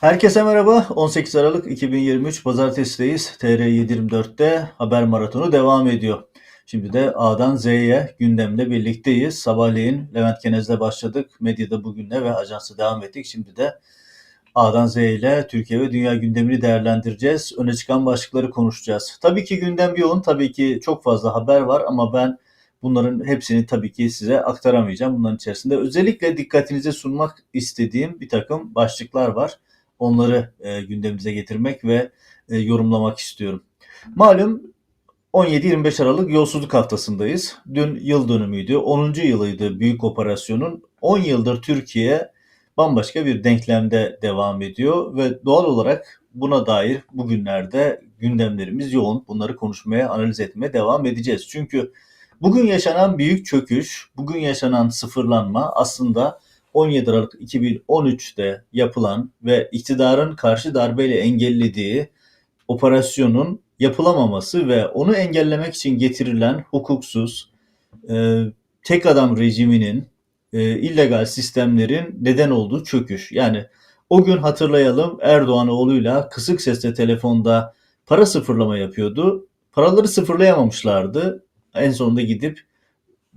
Herkese merhaba. 18 Aralık 2023 Pazartesi'deyiz. TR724'te haber maratonu devam ediyor. Şimdi de A'dan Z'ye gündemle birlikteyiz. Sabahleyin Levent Kenez'le başladık. Medyada bugünle ve ajansı devam ettik. Şimdi de A'dan Z ile Türkiye ve dünya gündemini değerlendireceğiz. Öne çıkan başlıkları konuşacağız. Tabii ki gündem yoğun. Tabii ki çok fazla haber var ama ben bunların hepsini tabii ki size aktaramayacağım. Bunların içerisinde özellikle dikkatinize sunmak istediğim bir takım başlıklar var. Onları e, gündemimize getirmek ve e, yorumlamak istiyorum. Malum 17-25 Aralık yolsuzluk haftasındayız. Dün yıl dönümüydü. 10. yılıydı büyük operasyonun. 10 yıldır Türkiye bambaşka bir denklemde devam ediyor ve doğal olarak buna dair bugünlerde gündemlerimiz yoğun. Bunları konuşmaya, analiz etmeye devam edeceğiz. Çünkü bugün yaşanan büyük çöküş, bugün yaşanan sıfırlanma aslında 17 Aralık 2013'te yapılan ve iktidarın karşı darbeyle engellediği operasyonun yapılamaması ve onu engellemek için getirilen hukuksuz e, tek adam rejiminin e, illegal sistemlerin neden olduğu çöküş. Yani o gün hatırlayalım Erdoğan oğluyla kısık sesle telefonda para sıfırlama yapıyordu. Paraları sıfırlayamamışlardı. En sonunda gidip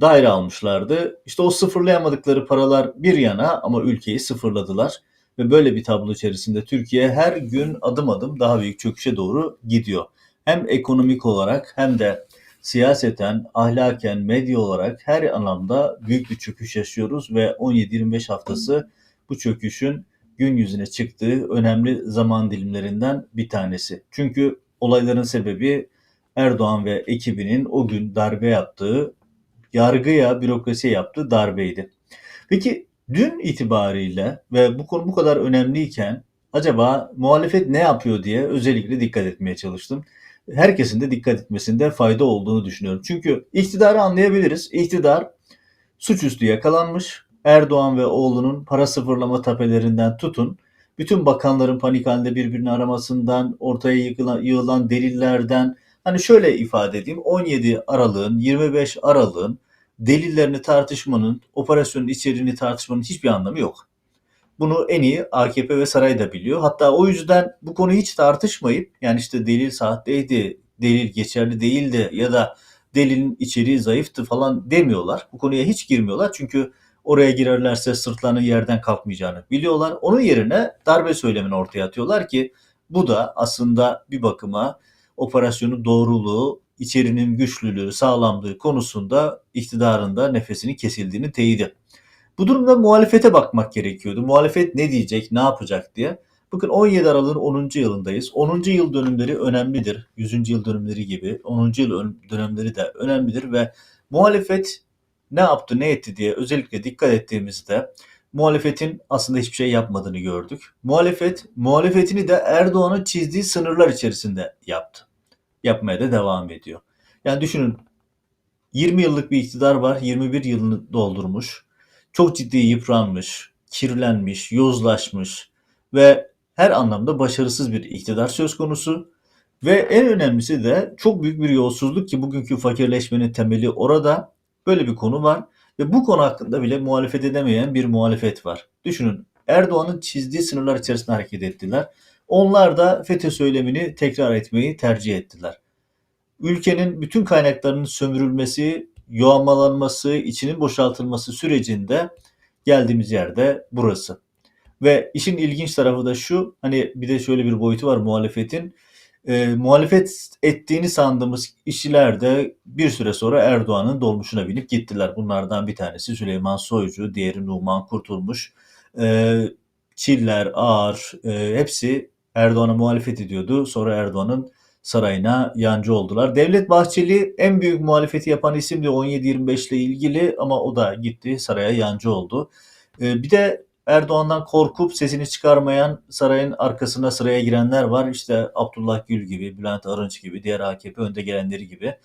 daire almışlardı. İşte o sıfırlayamadıkları paralar bir yana ama ülkeyi sıfırladılar. Ve böyle bir tablo içerisinde Türkiye her gün adım adım daha büyük çöküşe doğru gidiyor. Hem ekonomik olarak hem de siyaseten, ahlaken, medya olarak her anlamda büyük bir çöküş yaşıyoruz ve 17-25 haftası bu çöküşün gün yüzüne çıktığı önemli zaman dilimlerinden bir tanesi. Çünkü olayların sebebi Erdoğan ve ekibinin o gün darbe yaptığı, yargıya, bürokrasiye yaptığı darbeydi. Peki dün itibariyle ve bu konu bu kadar önemliyken acaba muhalefet ne yapıyor diye özellikle dikkat etmeye çalıştım herkesin de dikkat etmesinde fayda olduğunu düşünüyorum. Çünkü iktidarı anlayabiliriz. İktidar suçüstü yakalanmış. Erdoğan ve oğlunun para sıfırlama tapelerinden tutun. Bütün bakanların panik halinde birbirini aramasından, ortaya yıkılan, yığılan delillerden, hani şöyle ifade edeyim, 17 Aralık'ın, 25 Aralık'ın delillerini tartışmanın, operasyonun içeriğini tartışmanın hiçbir anlamı yok. Bunu en iyi AKP ve saray da biliyor. Hatta o yüzden bu konuyu hiç tartışmayıp yani işte delil saatteydi, delil geçerli değildi ya da delilin içeriği zayıftı falan demiyorlar. Bu konuya hiç girmiyorlar çünkü oraya girerlerse sırtlarının yerden kalkmayacağını biliyorlar. Onun yerine darbe söylemini ortaya atıyorlar ki bu da aslında bir bakıma operasyonun doğruluğu, içerinin güçlülüğü, sağlamlığı konusunda iktidarında nefesini kesildiğini teyidi. Bu durumda muhalefete bakmak gerekiyordu. Muhalefet ne diyecek, ne yapacak diye. Bakın 17 Aralık'ın 10. yılındayız. 10. yıl dönümleri önemlidir. 100. yıl dönümleri gibi 10. yıl dönümleri de önemlidir ve muhalefet ne yaptı, ne etti diye özellikle dikkat ettiğimizde muhalefetin aslında hiçbir şey yapmadığını gördük. Muhalefet, muhalefetini de Erdoğan'ın çizdiği sınırlar içerisinde yaptı. Yapmaya da devam ediyor. Yani düşünün 20 yıllık bir iktidar var, 21 yılını doldurmuş çok ciddi yıpranmış, kirlenmiş, yozlaşmış ve her anlamda başarısız bir iktidar söz konusu. Ve en önemlisi de çok büyük bir yolsuzluk ki bugünkü fakirleşmenin temeli orada. Böyle bir konu var ve bu konu hakkında bile muhalefet edemeyen bir muhalefet var. Düşünün Erdoğan'ın çizdiği sınırlar içerisinde hareket ettiler. Onlar da FETÖ söylemini tekrar etmeyi tercih ettiler. Ülkenin bütün kaynaklarının sömürülmesi, yoğamalanması, içinin boşaltılması sürecinde geldiğimiz yerde burası. Ve işin ilginç tarafı da şu, hani bir de şöyle bir boyutu var muhalefetin. E, muhalefet ettiğini sandığımız işçiler de bir süre sonra Erdoğan'ın dolmuşuna binip gittiler. Bunlardan bir tanesi Süleyman Soycu, diğeri Numan Kurtulmuş. E, Çiller, Ağar, e, hepsi Erdoğan'a muhalefet ediyordu. Sonra Erdoğan'ın sarayına yancı oldular. Devlet Bahçeli en büyük muhalefeti yapan isimdi 17-25 ile ilgili ama o da gitti saraya yancı oldu. Ee, bir de Erdoğan'dan korkup sesini çıkarmayan sarayın arkasına sıraya girenler var. İşte Abdullah Gül gibi, Bülent Arınç gibi, diğer AKP önde gelenleri gibi.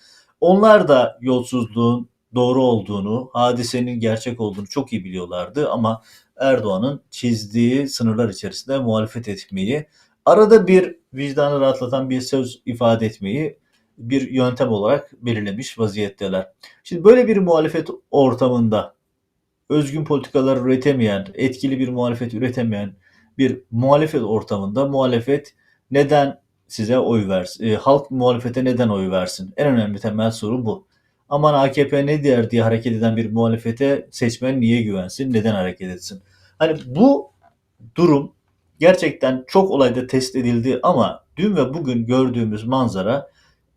Onlar da yolsuzluğun doğru olduğunu, hadisenin gerçek olduğunu çok iyi biliyorlardı ama Erdoğan'ın çizdiği sınırlar içerisinde muhalefet etmeyi arada bir vicdanı rahatlatan bir söz ifade etmeyi bir yöntem olarak belirlemiş vaziyetteler. Şimdi böyle bir muhalefet ortamında özgün politikalar üretemeyen, etkili bir muhalefet üretemeyen bir muhalefet ortamında muhalefet neden size oy versin? E, halk muhalefete neden oy versin? En önemli temel soru bu. Aman AKP ne der diye hareket eden bir muhalefete seçmen niye güvensin? Neden hareket etsin? Hani bu durum gerçekten çok olayda test edildi ama dün ve bugün gördüğümüz manzara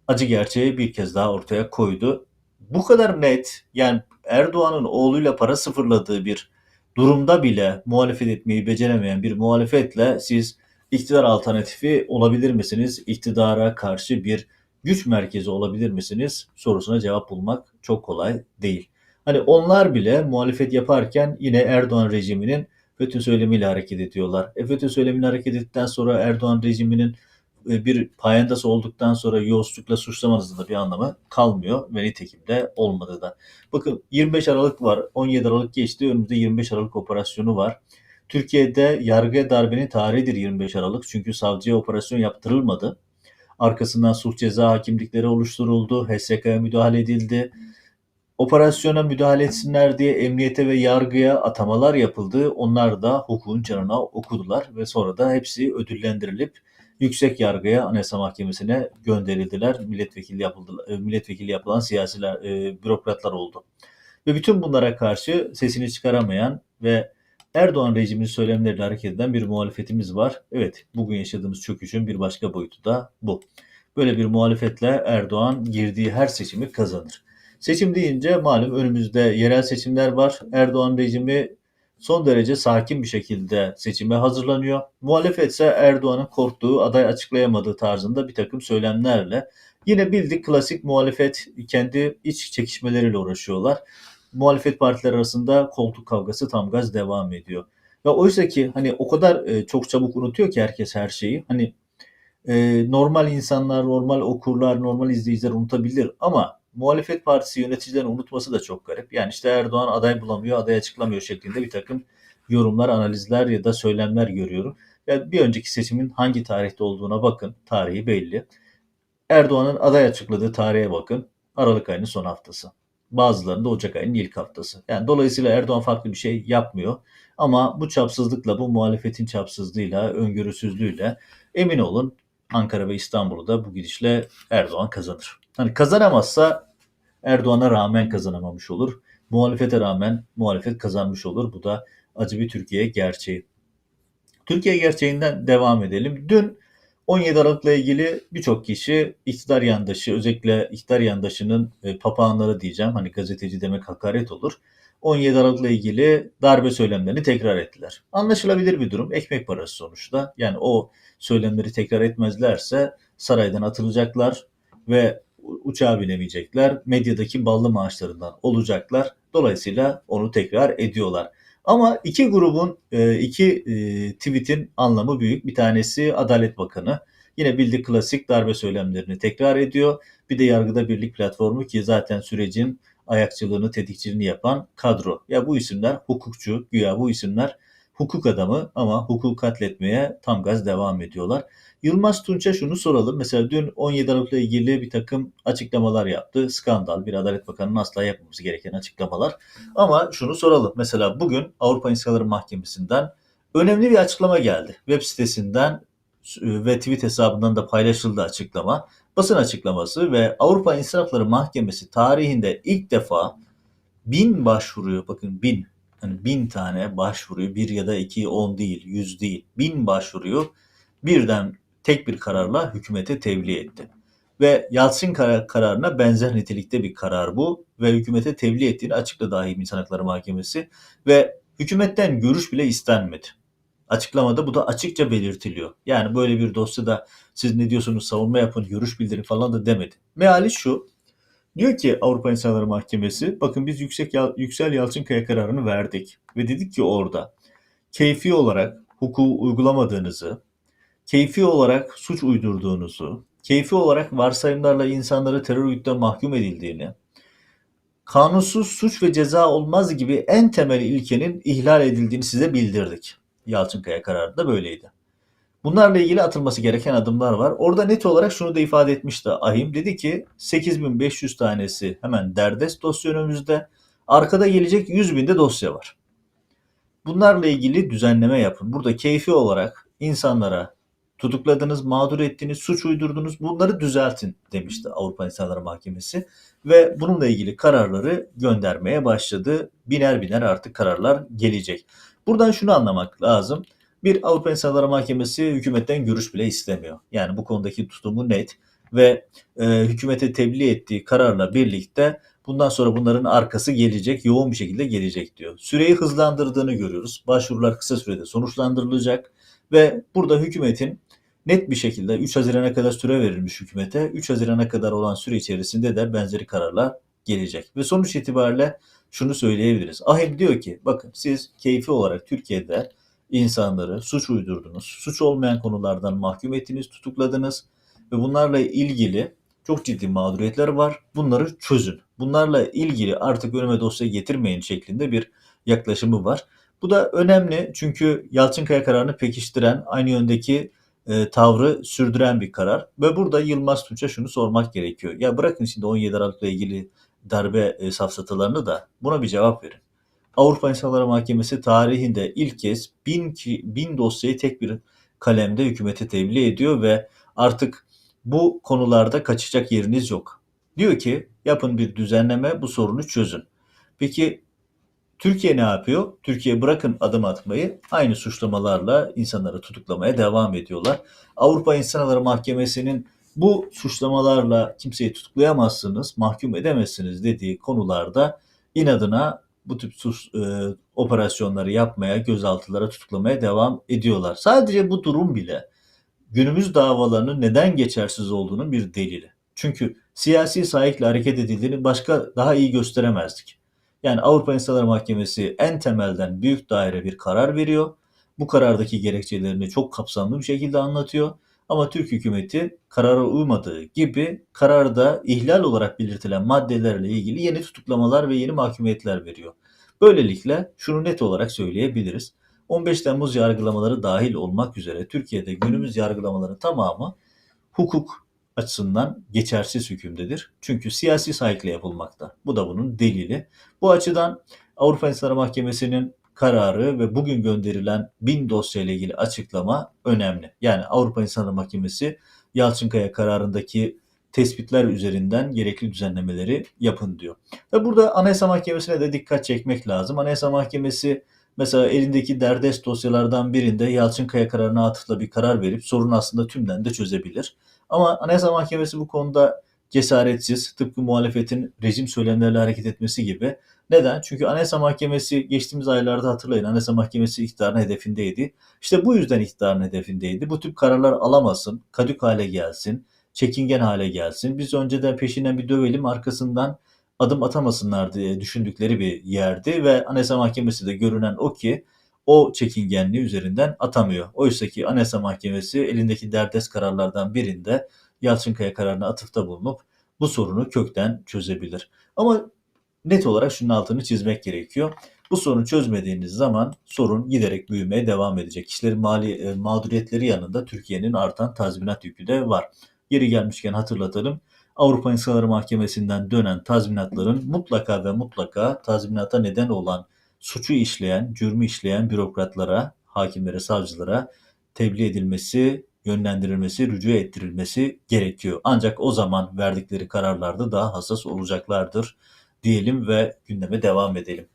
acı gerçeği bir kez daha ortaya koydu. Bu kadar net yani Erdoğan'ın oğluyla para sıfırladığı bir durumda bile muhalefet etmeyi beceremeyen bir muhalefetle siz iktidar alternatifi olabilir misiniz? İktidara karşı bir güç merkezi olabilir misiniz? Sorusuna cevap bulmak çok kolay değil. Hani onlar bile muhalefet yaparken yine Erdoğan rejiminin FETÖ söylemiyle hareket ediyorlar. E FETÖ söylemiyle hareket ettikten sonra Erdoğan rejiminin e, bir payandası olduktan sonra yolsuzlukla suçlamanızın da bir anlamı kalmıyor ve nitekim de olmadı da. Bakın 25 Aralık var, 17 Aralık geçti, önümüzde 25 Aralık operasyonu var. Türkiye'de yargıya darbenin tarihidir 25 Aralık çünkü savcıya operasyon yaptırılmadı. Arkasından sulh ceza hakimlikleri oluşturuldu, HSK'ya müdahale edildi. Operasyona müdahale etsinler diye emniyete ve yargıya atamalar yapıldı. Onlar da hukukun canına okudular ve sonra da hepsi ödüllendirilip yüksek yargıya Anayasa Mahkemesi'ne gönderildiler. Milletvekili yapıldı, e, milletvekili yapılan siyasiler, e, bürokratlar oldu. Ve bütün bunlara karşı sesini çıkaramayan ve Erdoğan rejiminin söylemleriyle hareket eden bir muhalefetimiz var. Evet, bugün yaşadığımız çöküşün bir başka boyutu da bu. Böyle bir muhalefetle Erdoğan girdiği her seçimi kazanır. Seçim deyince malum önümüzde yerel seçimler var. Erdoğan rejimi son derece sakin bir şekilde seçime hazırlanıyor. Muhalefet ise Erdoğan'ın korktuğu, aday açıklayamadığı tarzında bir takım söylemlerle yine bildik klasik muhalefet kendi iç çekişmeleriyle uğraşıyorlar. Muhalefet partiler arasında koltuk kavgası tam gaz devam ediyor. Ve oysa ki hani o kadar e, çok çabuk unutuyor ki herkes her şeyi. Hani e, normal insanlar, normal okurlar, normal izleyiciler unutabilir ama muhalefet partisi yöneticilerin unutması da çok garip. Yani işte Erdoğan aday bulamıyor, aday açıklamıyor şeklinde bir takım yorumlar, analizler ya da söylemler görüyorum. Yani bir önceki seçimin hangi tarihte olduğuna bakın. Tarihi belli. Erdoğan'ın aday açıkladığı tarihe bakın. Aralık ayının son haftası. Bazılarında Ocak ayının ilk haftası. Yani dolayısıyla Erdoğan farklı bir şey yapmıyor. Ama bu çapsızlıkla, bu muhalefetin çapsızlığıyla, öngörüsüzlüğüyle emin olun Ankara ve İstanbul'da bu gidişle Erdoğan kazanır. Hani kazanamazsa Erdoğan'a rağmen kazanamamış olur. Muhalefete rağmen muhalefet kazanmış olur. Bu da acı bir Türkiye gerçeği. Türkiye gerçeğinden devam edelim. Dün 17 Aralık'la ilgili birçok kişi iktidar yandaşı, özellikle iktidar yandaşının e, papağanları diyeceğim. Hani gazeteci demek hakaret olur. 17 Aralık'la ilgili darbe söylemlerini tekrar ettiler. Anlaşılabilir bir durum. Ekmek parası sonuçta. Yani o söylemleri tekrar etmezlerse saraydan atılacaklar ve uçağa binemeyecekler. Medyadaki ballı maaşlarından olacaklar. Dolayısıyla onu tekrar ediyorlar. Ama iki grubun, e, iki e, tweetin anlamı büyük. Bir tanesi Adalet Bakanı. Yine bildik klasik darbe söylemlerini tekrar ediyor. Bir de Yargıda Birlik Platformu ki zaten sürecin ayakçılığını, tetikçiliğini yapan kadro. Ya bu isimler hukukçu, güya bu isimler hukuk adamı ama hukuku katletmeye tam gaz devam ediyorlar. Yılmaz Tunç'a şunu soralım. Mesela dün 17 Aralık'la ilgili bir takım açıklamalar yaptı. Skandal, bir Adalet Bakanı'nın asla yapmaması gereken açıklamalar. Ama şunu soralım. Mesela bugün Avrupa İnsan Mahkemesi'nden önemli bir açıklama geldi. Web sitesinden ve tweet hesabından da paylaşıldı açıklama. Basın açıklaması ve Avrupa İnsan Hakları Mahkemesi tarihinde ilk defa bin başvuruyor. Bakın bin. Yani bin tane başvuruyu. Bir ya da iki, on değil, yüz değil. Bin başvuruyu birden tek bir kararla hükümete tebliğ etti. Ve Yalçın kar- kararına benzer nitelikte bir karar bu ve hükümete tebliğ ettiğini açıkladı dahi İnsan Hakları Mahkemesi ve hükümetten görüş bile istenmedi. Açıklamada bu da açıkça belirtiliyor. Yani böyle bir dosyada siz ne diyorsunuz savunma yapın, görüş bildirin falan da demedi. Meali şu, diyor ki Avrupa İnsan Hakları Mahkemesi, bakın biz Yüksek Yüksel Yalçınkaya kararını verdik ve dedik ki orada keyfi olarak hukuku uygulamadığınızı, keyfi olarak suç uydurduğunuzu, keyfi olarak varsayımlarla insanları terör örgütüne mahkum edildiğini, kanunsuz suç ve ceza olmaz gibi en temel ilkenin ihlal edildiğini size bildirdik. Yalçınkaya kararı da böyleydi. Bunlarla ilgili atılması gereken adımlar var. Orada net olarak şunu da ifade etmişti Ahim. Dedi ki 8500 tanesi hemen derdest dosya önümüzde. Arkada gelecek 100 binde dosya var. Bunlarla ilgili düzenleme yapın. Burada keyfi olarak insanlara tutukladınız, mağdur ettiniz, suç uydurdunuz bunları düzeltin demişti Avrupa İnsan Hakları Mahkemesi. Ve bununla ilgili kararları göndermeye başladı. Biner biner artık kararlar gelecek. Buradan şunu anlamak lazım. Bir Avrupa İnsan Hakları Mahkemesi hükümetten görüş bile istemiyor. Yani bu konudaki tutumu net ve e, hükümete tebliğ ettiği kararla birlikte bundan sonra bunların arkası gelecek, yoğun bir şekilde gelecek diyor. Süreyi hızlandırdığını görüyoruz. Başvurular kısa sürede sonuçlandırılacak ve burada hükümetin net bir şekilde 3 Haziran'a kadar süre verilmiş hükümete. 3 Haziran'a kadar olan süre içerisinde de benzeri kararlar gelecek. Ve sonuç itibariyle şunu söyleyebiliriz. Ahim diyor ki bakın siz keyfi olarak Türkiye'de insanları suç uydurdunuz. Suç olmayan konulardan mahkum ettiniz, tutukladınız ve bunlarla ilgili çok ciddi mağduriyetler var. Bunları çözün. Bunlarla ilgili artık önüme dosya getirmeyin şeklinde bir yaklaşımı var. Bu da önemli çünkü Yalçınkaya kararını pekiştiren, aynı yöndeki e, tavrı sürdüren bir karar. Ve burada Yılmaz Tunç'a şunu sormak gerekiyor. Ya bırakın şimdi 17 Aralık'la ilgili darbe e, safsatalarını da buna bir cevap verin. Avrupa İnsan Hakları Mahkemesi tarihinde ilk kez bin, ki, bin dosyayı tek bir kalemde hükümete tebliğ ediyor ve artık bu konularda kaçacak yeriniz yok. Diyor ki yapın bir düzenleme bu sorunu çözün. Peki Türkiye ne yapıyor? Türkiye bırakın adım atmayı aynı suçlamalarla insanları tutuklamaya devam ediyorlar. Avrupa İnsan Hakları Mahkemesi'nin bu suçlamalarla kimseyi tutuklayamazsınız, mahkum edemezsiniz dediği konularda inadına bu tip suç, e, operasyonları yapmaya, gözaltılara tutuklamaya devam ediyorlar. Sadece bu durum bile günümüz davalarının neden geçersiz olduğunun bir delili. Çünkü siyasi sahikle hareket edildiğini başka daha iyi gösteremezdik. Yani Avrupa İnsan Hakları Mahkemesi en temelden büyük daire bir karar veriyor. Bu karardaki gerekçelerini çok kapsamlı bir şekilde anlatıyor. Ama Türk hükümeti karara uymadığı gibi kararda ihlal olarak belirtilen maddelerle ilgili yeni tutuklamalar ve yeni mahkumiyetler veriyor. Böylelikle şunu net olarak söyleyebiliriz. 15 Temmuz yargılamaları dahil olmak üzere Türkiye'de günümüz yargılamaların tamamı hukuk açısından geçersiz hükümdedir. Çünkü siyasi sahikle yapılmakta. Bu da bunun delili. Bu açıdan Avrupa İnsan Mahkemesi'nin kararı ve bugün gönderilen bin dosya ile ilgili açıklama önemli. Yani Avrupa İnsan Mahkemesi Yalçınkaya kararındaki tespitler üzerinden gerekli düzenlemeleri yapın diyor. Ve burada Anayasa Mahkemesi'ne de dikkat çekmek lazım. Anayasa Mahkemesi mesela elindeki derdest dosyalardan birinde Yalçınkaya kararına atıfla bir karar verip sorunu aslında tümden de çözebilir. Ama Anayasa Mahkemesi bu konuda cesaretsiz, tıpkı muhalefetin rejim söylemleriyle hareket etmesi gibi. Neden? Çünkü Anayasa Mahkemesi geçtiğimiz aylarda hatırlayın Anayasa Mahkemesi iktidarın hedefindeydi. İşte bu yüzden iktidarın hedefindeydi. Bu tip kararlar alamasın, kadük hale gelsin, çekingen hale gelsin. Biz önceden peşinden bir dövelim arkasından adım atamasınlar diye düşündükleri bir yerdi ve Anayasa Mahkemesi de görünen o ki o çekingenliği üzerinden atamıyor. Oysa ki Anayasa Mahkemesi elindeki derdest kararlardan birinde Yalçınkaya kararına atıfta bulunup bu sorunu kökten çözebilir. Ama net olarak şunun altını çizmek gerekiyor. Bu sorunu çözmediğiniz zaman sorun giderek büyümeye devam edecek. Kişilerin mali, e, mağduriyetleri yanında Türkiye'nin artan tazminat yükü de var. Yeri gelmişken hatırlatalım. Avrupa İnsan Hakları Mahkemesi'nden dönen tazminatların mutlaka ve mutlaka tazminata neden olan suçu işleyen, cürmü işleyen bürokratlara, hakimlere, savcılara tebliğ edilmesi, yönlendirilmesi, rücu ettirilmesi gerekiyor. Ancak o zaman verdikleri kararlarda daha hassas olacaklardır diyelim ve gündeme devam edelim.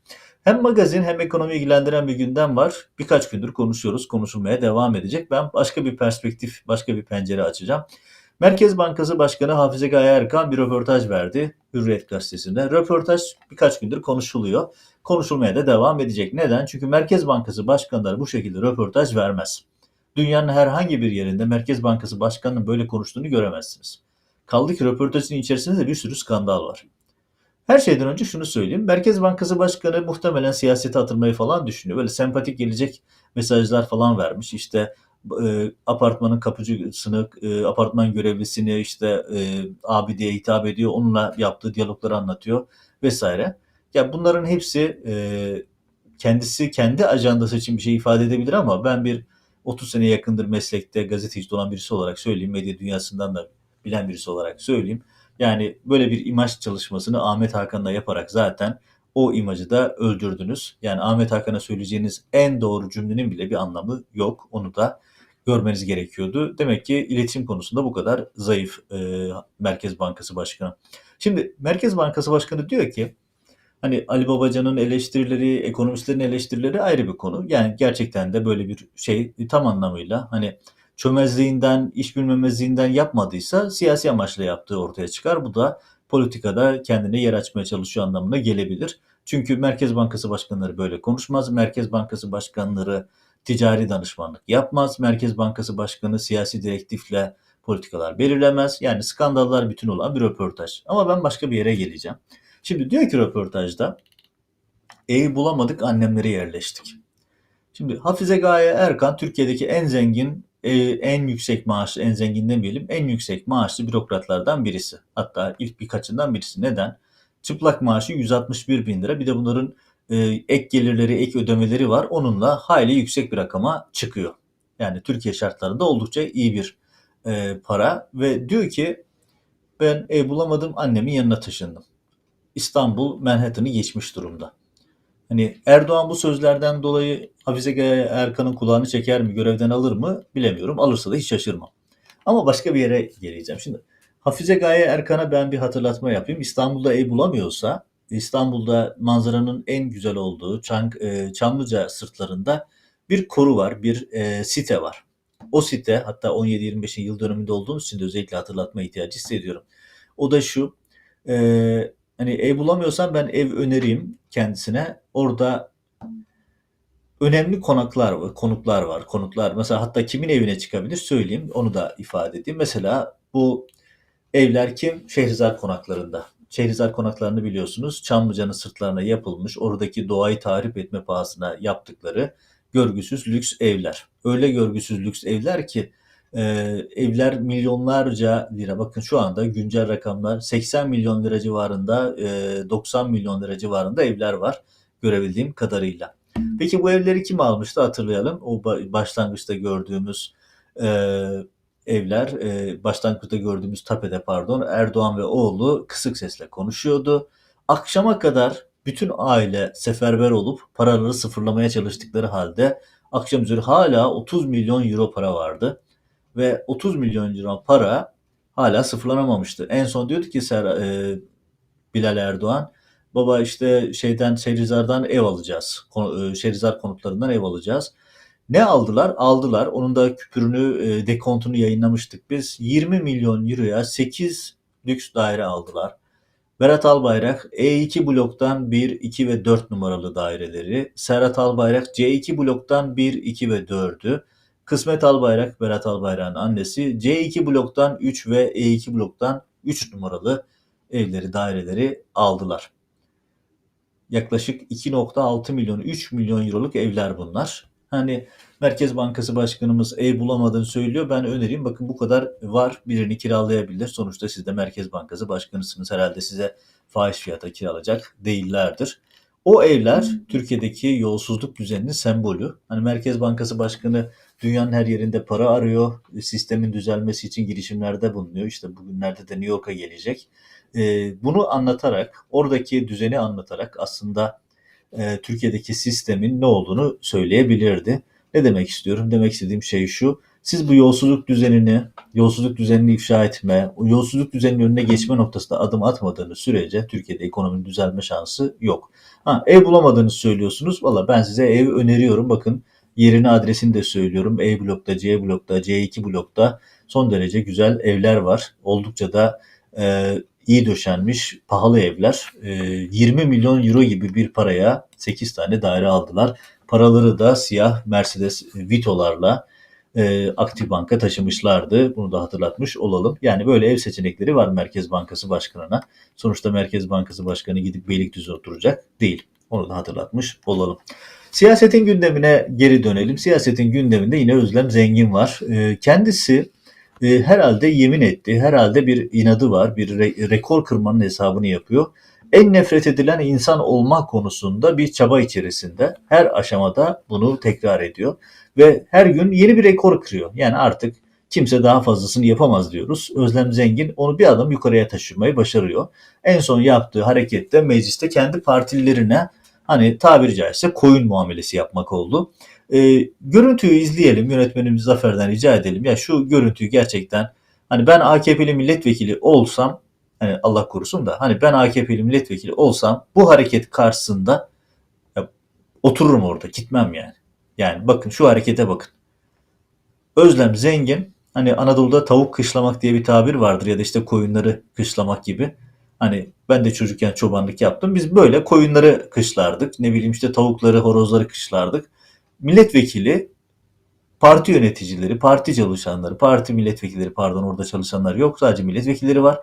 Hem magazin hem ekonomi ilgilendiren bir gündem var. Birkaç gündür konuşuyoruz, konuşulmaya devam edecek. Ben başka bir perspektif, başka bir pencere açacağım. Merkez Bankası Başkanı Hafize Gaye Erkan bir röportaj verdi Hürriyet Gazetesi'nde. Röportaj birkaç gündür konuşuluyor. Konuşulmaya da devam edecek. Neden? Çünkü Merkez Bankası başkanları bu şekilde röportaj vermez. Dünyanın herhangi bir yerinde Merkez Bankası Başkanı'nın böyle konuştuğunu göremezsiniz. Kaldı ki röportajın içerisinde de bir sürü skandal var. Her şeyden önce şunu söyleyeyim. Merkez Bankası Başkanı muhtemelen siyasete atılmayı falan düşünüyor. Böyle sempatik gelecek mesajlar falan vermiş. İşte e, apartmanın kapıcısını, e, apartman görevlisini işte e, abi diye hitap ediyor. Onunla yaptığı diyalogları anlatıyor vesaire. Ya bunların hepsi e, kendisi kendi ajandası için bir şey ifade edebilir ama ben bir 30 sene yakındır meslekte gazeteci olan birisi olarak söyleyeyim, medya dünyasından da bilen birisi olarak söyleyeyim. Yani böyle bir imaj çalışmasını Ahmet Hakan'la yaparak zaten o imajı da öldürdünüz. Yani Ahmet Hakan'a söyleyeceğiniz en doğru cümlenin bile bir anlamı yok. Onu da görmeniz gerekiyordu. Demek ki iletişim konusunda bu kadar zayıf e, Merkez Bankası Başkanı. Şimdi Merkez Bankası Başkanı diyor ki hani Ali Babacan'ın eleştirileri, ekonomistlerin eleştirileri ayrı bir konu. Yani gerçekten de böyle bir şey tam anlamıyla hani çömezliğinden, iş bilmemezliğinden yapmadıysa siyasi amaçla yaptığı ortaya çıkar. Bu da politikada kendine yer açmaya çalışıyor anlamına gelebilir. Çünkü Merkez Bankası başkanları böyle konuşmaz. Merkez Bankası başkanları ticari danışmanlık yapmaz. Merkez Bankası başkanı siyasi direktifle politikalar belirlemez. Yani skandallar bütün olan bir röportaj. Ama ben başka bir yere geleceğim. Şimdi diyor ki röportajda ev bulamadık annemlere yerleştik. Şimdi Hafize Gaye Erkan Türkiye'deki en zengin, e, en yüksek maaşlı, en zengin demeyelim, en yüksek maaşlı bürokratlardan birisi. Hatta ilk birkaçından birisi. Neden? Çıplak maaşı 161 bin lira. Bir de bunların e, ek gelirleri, ek ödemeleri var. Onunla hayli yüksek bir rakama çıkıyor. Yani Türkiye şartlarında oldukça iyi bir e, para ve diyor ki ben ev bulamadım annemin yanına taşındım. İstanbul Manhattan'ı geçmiş durumda. Hani Erdoğan bu sözlerden dolayı Hafize Erkan'ın kulağını çeker mi, görevden alır mı bilemiyorum. Alırsa da hiç şaşırmam. Ama başka bir yere geleceğim. Şimdi Hafize Gaye Erkan'a ben bir hatırlatma yapayım. İstanbul'da ev bulamıyorsa İstanbul'da manzaranın en güzel olduğu Çan, e, Çamlıca sırtlarında bir koru var, bir e, site var. O site hatta 17-25'in yıl dönümünde olduğumuz için de özellikle hatırlatma ihtiyacı hissediyorum. O da şu, e, hani ev bulamıyorsan ben ev önereyim kendisine. Orada önemli konaklar var, konuklar var, konuklar. Mesela hatta kimin evine çıkabilir söyleyeyim, onu da ifade edeyim. Mesela bu evler kim? Şehrizar konaklarında. Şehrizar konaklarını biliyorsunuz. Çamlıca'nın sırtlarına yapılmış, oradaki doğayı tahrip etme pahasına yaptıkları görgüsüz lüks evler. Öyle görgüsüz lüks evler ki e, evler milyonlarca lira. Bakın şu anda güncel rakamlar 80 milyon lira civarında, e, 90 milyon lira civarında evler var görebildiğim kadarıyla. Peki bu evleri kim almıştı hatırlayalım. O başlangıçta gördüğümüz e, evler, e, başlangıçta gördüğümüz tapede pardon Erdoğan ve oğlu kısık sesle konuşuyordu. Akşama kadar bütün aile seferber olup paraları sıfırlamaya çalıştıkları halde akşam üzeri hala 30 milyon euro para vardı. Ve 30 milyon euro para hala sıfırlanamamıştı. En son diyordu ki Ser, e, Bilal Erdoğan, baba işte şeyden Şehrizar'dan ev alacağız. E, Şehrizar konutlarından ev alacağız. Ne aldılar? Aldılar. Onun da küpürünü, e, dekontunu yayınlamıştık biz. 20 milyon euroya 8 lüks daire aldılar. Berat Albayrak E2 bloktan 1, 2 ve 4 numaralı daireleri, Serhat Albayrak C2 bloktan 1, 2 ve 4'ü, Kısmet Albayrak, Berat Albayrak'ın annesi C2 bloktan 3 ve E2 bloktan 3 numaralı evleri, daireleri aldılar. Yaklaşık 2.6 milyon, 3 milyon euroluk evler bunlar. Hani Merkez Bankası Başkanımız ev bulamadığını söylüyor. Ben önereyim bakın bu kadar var birini kiralayabilir. Sonuçta siz de Merkez Bankası Başkanısınız. Herhalde size fahiş fiyata kiralayacak değillerdir. O evler Türkiye'deki yolsuzluk düzeninin sembolü. Hani Merkez Bankası Başkanı dünyanın her yerinde para arıyor. Sistemin düzelmesi için girişimlerde bulunuyor. İşte bugünlerde de New York'a gelecek. Bunu anlatarak, oradaki düzeni anlatarak aslında Türkiye'deki sistemin ne olduğunu söyleyebilirdi. Ne demek istiyorum? Demek istediğim şey şu. Siz bu yolsuzluk düzenini, yolsuzluk düzenini ifşa etme, yolsuzluk düzeninin önüne geçme noktasında adım atmadığınız sürece Türkiye'de ekonominin düzelme şansı yok. Ha, ev bulamadığınızı söylüyorsunuz. Valla ben size ev öneriyorum. Bakın yerini adresini de söylüyorum. E blokta, C blokta, C2 blokta son derece güzel evler var. Oldukça da e, iyi döşenmiş pahalı evler. E, 20 milyon euro gibi bir paraya 8 tane daire aldılar. Paraları da siyah Mercedes Vito'larla e, Aktivbank'a taşımışlardı. Bunu da hatırlatmış olalım. Yani böyle ev seçenekleri var Merkez Bankası Başkanı'na. Sonuçta Merkez Bankası Başkanı gidip Beylikdüzü oturacak değil. Onu da hatırlatmış olalım. Siyasetin gündemine geri dönelim. Siyasetin gündeminde yine Özlem Zengin var. E, kendisi e, herhalde yemin etti. Herhalde bir inadı var. Bir re- rekor kırmanın hesabını yapıyor en nefret edilen insan olma konusunda bir çaba içerisinde her aşamada bunu tekrar ediyor ve her gün yeni bir rekor kırıyor. Yani artık Kimse daha fazlasını yapamaz diyoruz. Özlem Zengin onu bir adım yukarıya taşımayı başarıyor. En son yaptığı harekette mecliste kendi partililerine hani tabiri caizse koyun muamelesi yapmak oldu. E, görüntüyü izleyelim. Yönetmenimiz Zafer'den rica edelim. Ya şu görüntüyü gerçekten hani ben AKP'li milletvekili olsam hani Allah korusun da hani ben AKP'li milletvekili olsam bu hareket karşısında ya, otururum orada gitmem yani. Yani bakın şu harekete bakın. Özlem Zengin hani Anadolu'da tavuk kışlamak diye bir tabir vardır ya da işte koyunları kışlamak gibi. Hani ben de çocukken çobanlık yaptım. Biz böyle koyunları kışlardık. Ne bileyim işte tavukları, horozları kışlardık. Milletvekili, parti yöneticileri, parti çalışanları, parti milletvekilleri pardon orada çalışanlar yok. Sadece milletvekilleri var.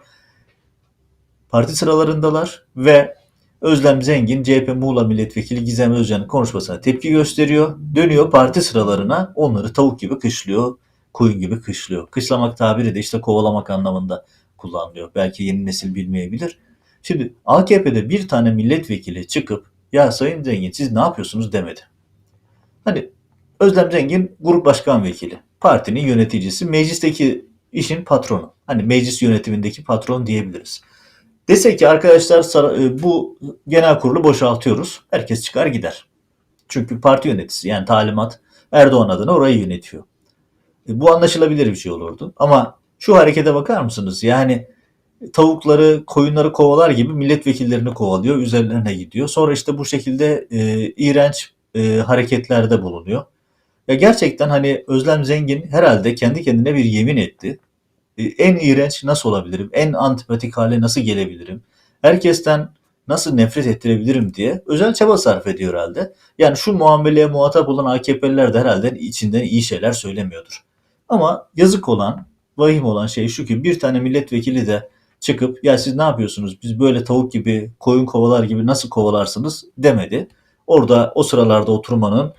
Parti sıralarındalar ve Özlem Zengin, CHP Muğla Milletvekili Gizem Özcan'ın konuşmasına tepki gösteriyor. Dönüyor parti sıralarına onları tavuk gibi kışlıyor, koyun gibi kışlıyor. Kışlamak tabiri de işte kovalamak anlamında kullanılıyor. Belki yeni nesil bilmeyebilir. Şimdi AKP'de bir tane milletvekili çıkıp ya Sayın Zengin siz ne yapıyorsunuz demedi. Hani Özlem Zengin grup başkan vekili, partinin yöneticisi, meclisteki işin patronu. Hani meclis yönetimindeki patron diyebiliriz. Dese ki arkadaşlar e, bu genel kurulu boşaltıyoruz. Herkes çıkar gider. Çünkü parti yöneticisi yani talimat Erdoğan adına orayı yönetiyor. E, bu anlaşılabilir bir şey olurdu. Ama şu harekete bakar mısınız? Yani tavukları, koyunları kovalar gibi milletvekillerini kovalıyor, üzerlerine gidiyor. Sonra işte bu şekilde e, iğrenç e, hareketlerde bulunuyor. Ya gerçekten hani Özlem Zengin herhalde kendi kendine bir yemin etti. E, en iğrenç nasıl olabilirim? En antipatik hale nasıl gelebilirim? Herkesten nasıl nefret ettirebilirim diye özel çaba sarf ediyor herhalde. Yani şu muameleye muhatap olan AKP'liler de herhalde içinden iyi şeyler söylemiyordur. Ama yazık olan, vahim olan şey şu ki bir tane milletvekili de çıkıp ya siz ne yapıyorsunuz biz böyle tavuk gibi koyun kovalar gibi nasıl kovalarsınız demedi. Orada o sıralarda oturmanın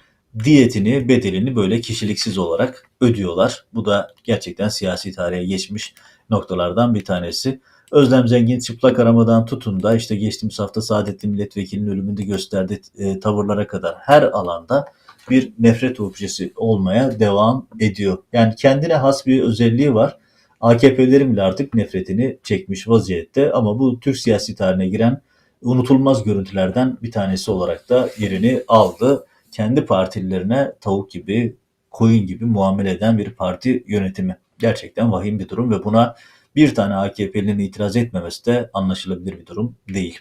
diyetini, bedelini böyle kişiliksiz olarak ödüyorlar. Bu da gerçekten siyasi tarihe geçmiş noktalardan bir tanesi. Özlem Zengin çıplak aramadan tutun da işte geçtiğimiz hafta Saadettin Milletvekili'nin ölümünde gösterdiği e, tavırlara kadar her alanda bir nefret objesi olmaya devam ediyor. Yani kendine has bir özelliği var. AKP'lerin bile artık nefretini çekmiş vaziyette ama bu Türk siyasi tarihine giren unutulmaz görüntülerden bir tanesi olarak da yerini aldı. Kendi partililerine tavuk gibi, koyun gibi muamele eden bir parti yönetimi. Gerçekten vahim bir durum ve buna bir tane AKP'linin itiraz etmemesi de anlaşılabilir bir durum değil.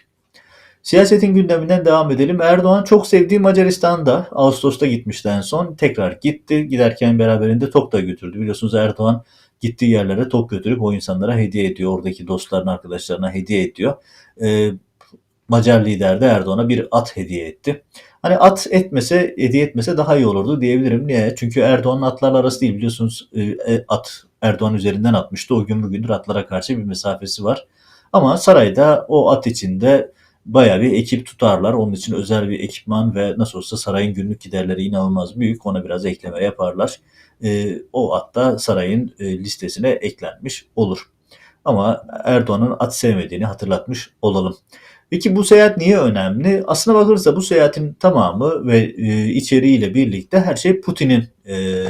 Siyasetin gündeminden devam edelim. Erdoğan çok sevdiği Macaristan'da Ağustos'ta gitmişti en son. Tekrar gitti. Giderken beraberinde tok da götürdü. Biliyorsunuz Erdoğan gittiği yerlere tok götürüp o insanlara hediye ediyor. Oradaki dostlarına, arkadaşlarına hediye ediyor. Ee, Macar lider de Erdoğan'a bir at hediye etti. Hani at etmese, hediye etmese daha iyi olurdu diyebilirim. Niye? Çünkü Erdoğan'ın atlarla arası değil. Biliyorsunuz e, e, at Erdoğan üzerinden atmıştı. O gün bugündür atlara karşı bir mesafesi var. Ama sarayda o at içinde bayağı bir ekip tutarlar. Onun için özel bir ekipman ve nasıl olsa sarayın günlük giderleri inanılmaz büyük. Ona biraz ekleme yaparlar. E, o at da sarayın e, listesine eklenmiş olur. Ama Erdoğan'ın at sevmediğini hatırlatmış olalım. Peki bu seyahat niye önemli? Aslına bakılırsa bu seyahatin tamamı ve e, içeriğiyle birlikte her şey Putin'in e,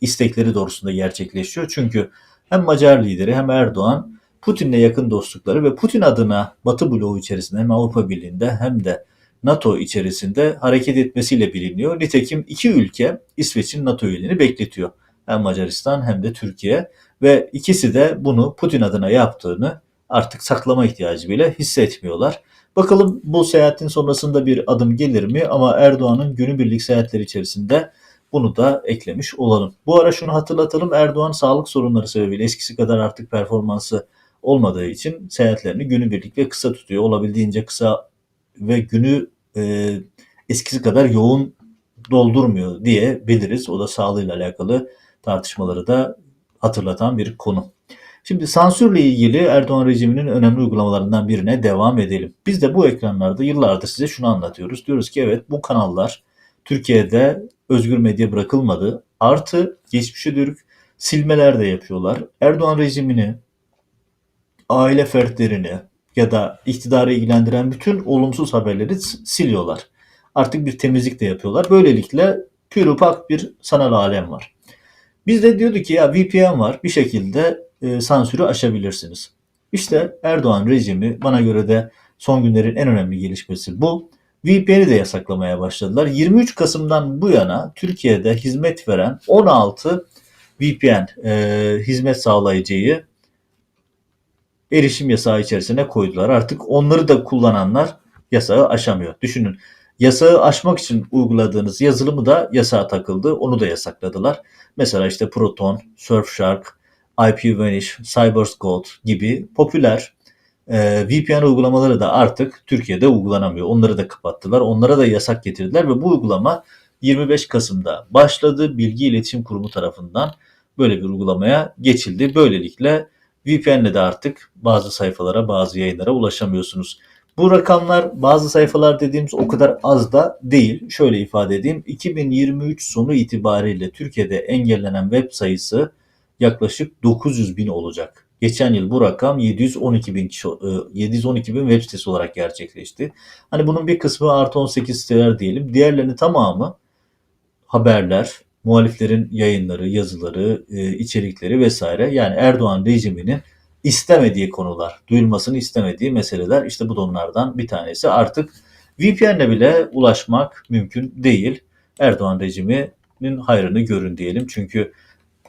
istekleri doğrusunda gerçekleşiyor. Çünkü hem Macar lideri hem Erdoğan Putin'le yakın dostlukları ve Putin adına Batı bloğu içerisinde hem Avrupa Birliği'nde hem de NATO içerisinde hareket etmesiyle biliniyor. Nitekim iki ülke İsveç'in NATO üyeliğini bekletiyor. Hem Macaristan hem de Türkiye ve ikisi de bunu Putin adına yaptığını artık saklama ihtiyacı bile hissetmiyorlar. Bakalım bu seyahatin sonrasında bir adım gelir mi ama Erdoğan'ın günübirlik seyahatleri içerisinde bunu da eklemiş olalım. Bu ara şunu hatırlatalım Erdoğan sağlık sorunları sebebiyle eskisi kadar artık performansı olmadığı için seyahatlerini günübirlik ve kısa tutuyor. Olabildiğince kısa ve günü e, eskisi kadar yoğun doldurmuyor diye biliriz. O da sağlığıyla alakalı tartışmaları da hatırlatan bir konu. Şimdi sansürle ilgili Erdoğan rejiminin önemli uygulamalarından birine devam edelim. Biz de bu ekranlarda yıllardır size şunu anlatıyoruz. Diyoruz ki evet bu kanallar Türkiye'de özgür medya bırakılmadı. Artı geçmişe dönük silmeler de yapıyorlar. Erdoğan rejimini, aile fertlerini ya da iktidarı ilgilendiren bütün olumsuz haberleri siliyorlar. Artık bir temizlik de yapıyorlar. Böylelikle pürüpak bir sanal alem var. Biz de diyorduk ki ya VPN var bir şekilde e, sansürü aşabilirsiniz. İşte Erdoğan rejimi bana göre de son günlerin en önemli gelişmesi bu. VPN'i de yasaklamaya başladılar. 23 Kasım'dan bu yana Türkiye'de hizmet veren 16 VPN e, hizmet sağlayıcıyı erişim yasağı içerisine koydular. Artık onları da kullananlar yasağı aşamıyor. Düşünün yasağı aşmak için uyguladığınız yazılımı da yasağa takıldı. Onu da yasakladılar. Mesela işte Proton, Surfshark, IPVanish, CyberScout gibi popüler e, VPN uygulamaları da artık Türkiye'de uygulanamıyor. Onları da kapattılar. Onlara da yasak getirdiler ve bu uygulama 25 Kasım'da başladı. Bilgi İletişim Kurumu tarafından böyle bir uygulamaya geçildi. Böylelikle VPN'le de artık bazı sayfalara, bazı yayınlara ulaşamıyorsunuz. Bu rakamlar bazı sayfalar dediğimiz o kadar az da değil. Şöyle ifade edeyim. 2023 sonu itibariyle Türkiye'de engellenen web sayısı yaklaşık 900 bin olacak. Geçen yıl bu rakam 712 bin, 712 bin web sitesi olarak gerçekleşti. Hani bunun bir kısmı artı 18 siteler diyelim. Diğerlerinin tamamı haberler, muhaliflerin yayınları, yazıları, e, içerikleri vesaire. Yani Erdoğan rejiminin istemediği konular, duyulmasını istemediği meseleler işte bu da onlardan bir tanesi. Artık VPN'le bile ulaşmak mümkün değil. Erdoğan rejiminin hayrını görün diyelim. Çünkü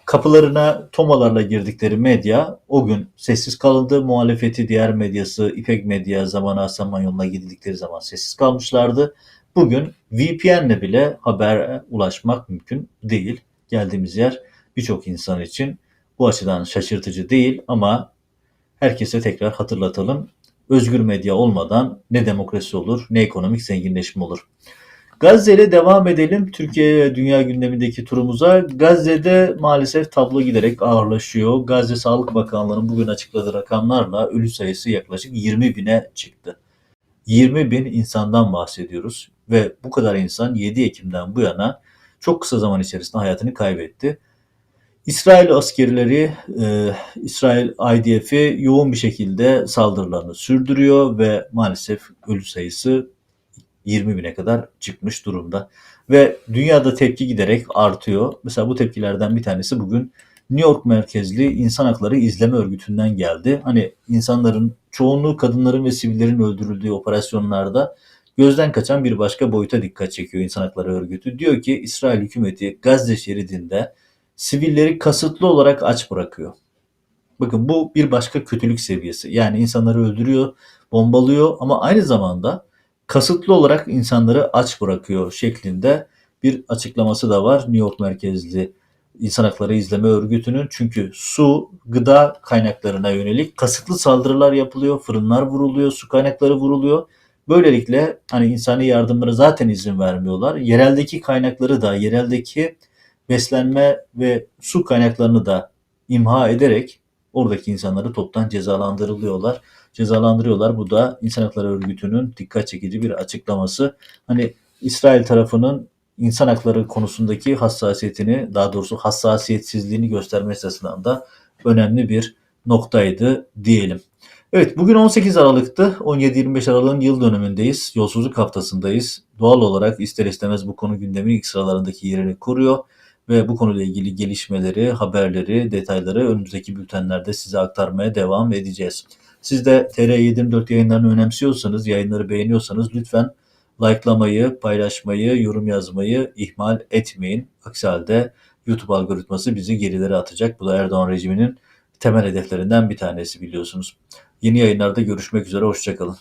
kapılarına tomalarla girdikleri medya o gün sessiz kalındı. Muhalefeti diğer medyası İpek Medya zamanı Samanyolu'na gidildikleri zaman sessiz kalmışlardı. Bugün VPN'le bile habere ulaşmak mümkün değil. Geldiğimiz yer birçok insan için bu açıdan şaşırtıcı değil ama herkese tekrar hatırlatalım. Özgür medya olmadan ne demokrasi olur ne ekonomik zenginleşme olur. Gazze ile devam edelim. Türkiye ve dünya gündemindeki turumuza. Gazze'de maalesef tablo giderek ağırlaşıyor. Gazze Sağlık Bakanlığı'nın bugün açıkladığı rakamlarla ölü sayısı yaklaşık 20 bine çıktı. 20 bin insandan bahsediyoruz ve bu kadar insan 7 Ekim'den bu yana çok kısa zaman içerisinde hayatını kaybetti. İsrail askerleri, e, İsrail IDF'i yoğun bir şekilde saldırılarını sürdürüyor ve maalesef ölü sayısı 20 bine kadar çıkmış durumda. Ve dünyada tepki giderek artıyor. Mesela bu tepkilerden bir tanesi bugün New York merkezli İnsan Hakları İzleme Örgütü'nden geldi. Hani insanların çoğunluğu kadınların ve sivillerin öldürüldüğü operasyonlarda gözden kaçan bir başka boyuta dikkat çekiyor İnsan Hakları Örgütü. Diyor ki İsrail hükümeti Gazze şeridinde sivilleri kasıtlı olarak aç bırakıyor. Bakın bu bir başka kötülük seviyesi. Yani insanları öldürüyor, bombalıyor ama aynı zamanda kasıtlı olarak insanları aç bırakıyor şeklinde bir açıklaması da var New York merkezli İnsan Hakları İzleme Örgütü'nün. Çünkü su, gıda kaynaklarına yönelik kasıtlı saldırılar yapılıyor, fırınlar vuruluyor, su kaynakları vuruluyor. Böylelikle hani insani yardımlara zaten izin vermiyorlar. Yereldeki kaynakları da, yereldeki beslenme ve su kaynaklarını da imha ederek oradaki insanları toptan cezalandırılıyorlar. Cezalandırıyorlar. Bu da İnsan Hakları Örgütü'nün dikkat çekici bir açıklaması. Hani İsrail tarafının insan hakları konusundaki hassasiyetini, daha doğrusu hassasiyetsizliğini göstermesi açısından da önemli bir noktaydı diyelim. Evet bugün 18 Aralık'tı. 17-25 Aralık'ın yıl dönümündeyiz. Yolsuzluk haftasındayız. Doğal olarak ister istemez bu konu gündemin ilk sıralarındaki yerini koruyor ve bu konuyla ilgili gelişmeleri, haberleri, detayları önümüzdeki bültenlerde size aktarmaya devam edeceğiz. Siz de TR724 yayınlarını önemsiyorsanız, yayınları beğeniyorsanız lütfen likelamayı, paylaşmayı, yorum yazmayı ihmal etmeyin. Aksi halde YouTube algoritması bizi gerilere atacak. Bu da Erdoğan rejiminin temel hedeflerinden bir tanesi biliyorsunuz. Yeni yayınlarda görüşmek üzere, hoşçakalın.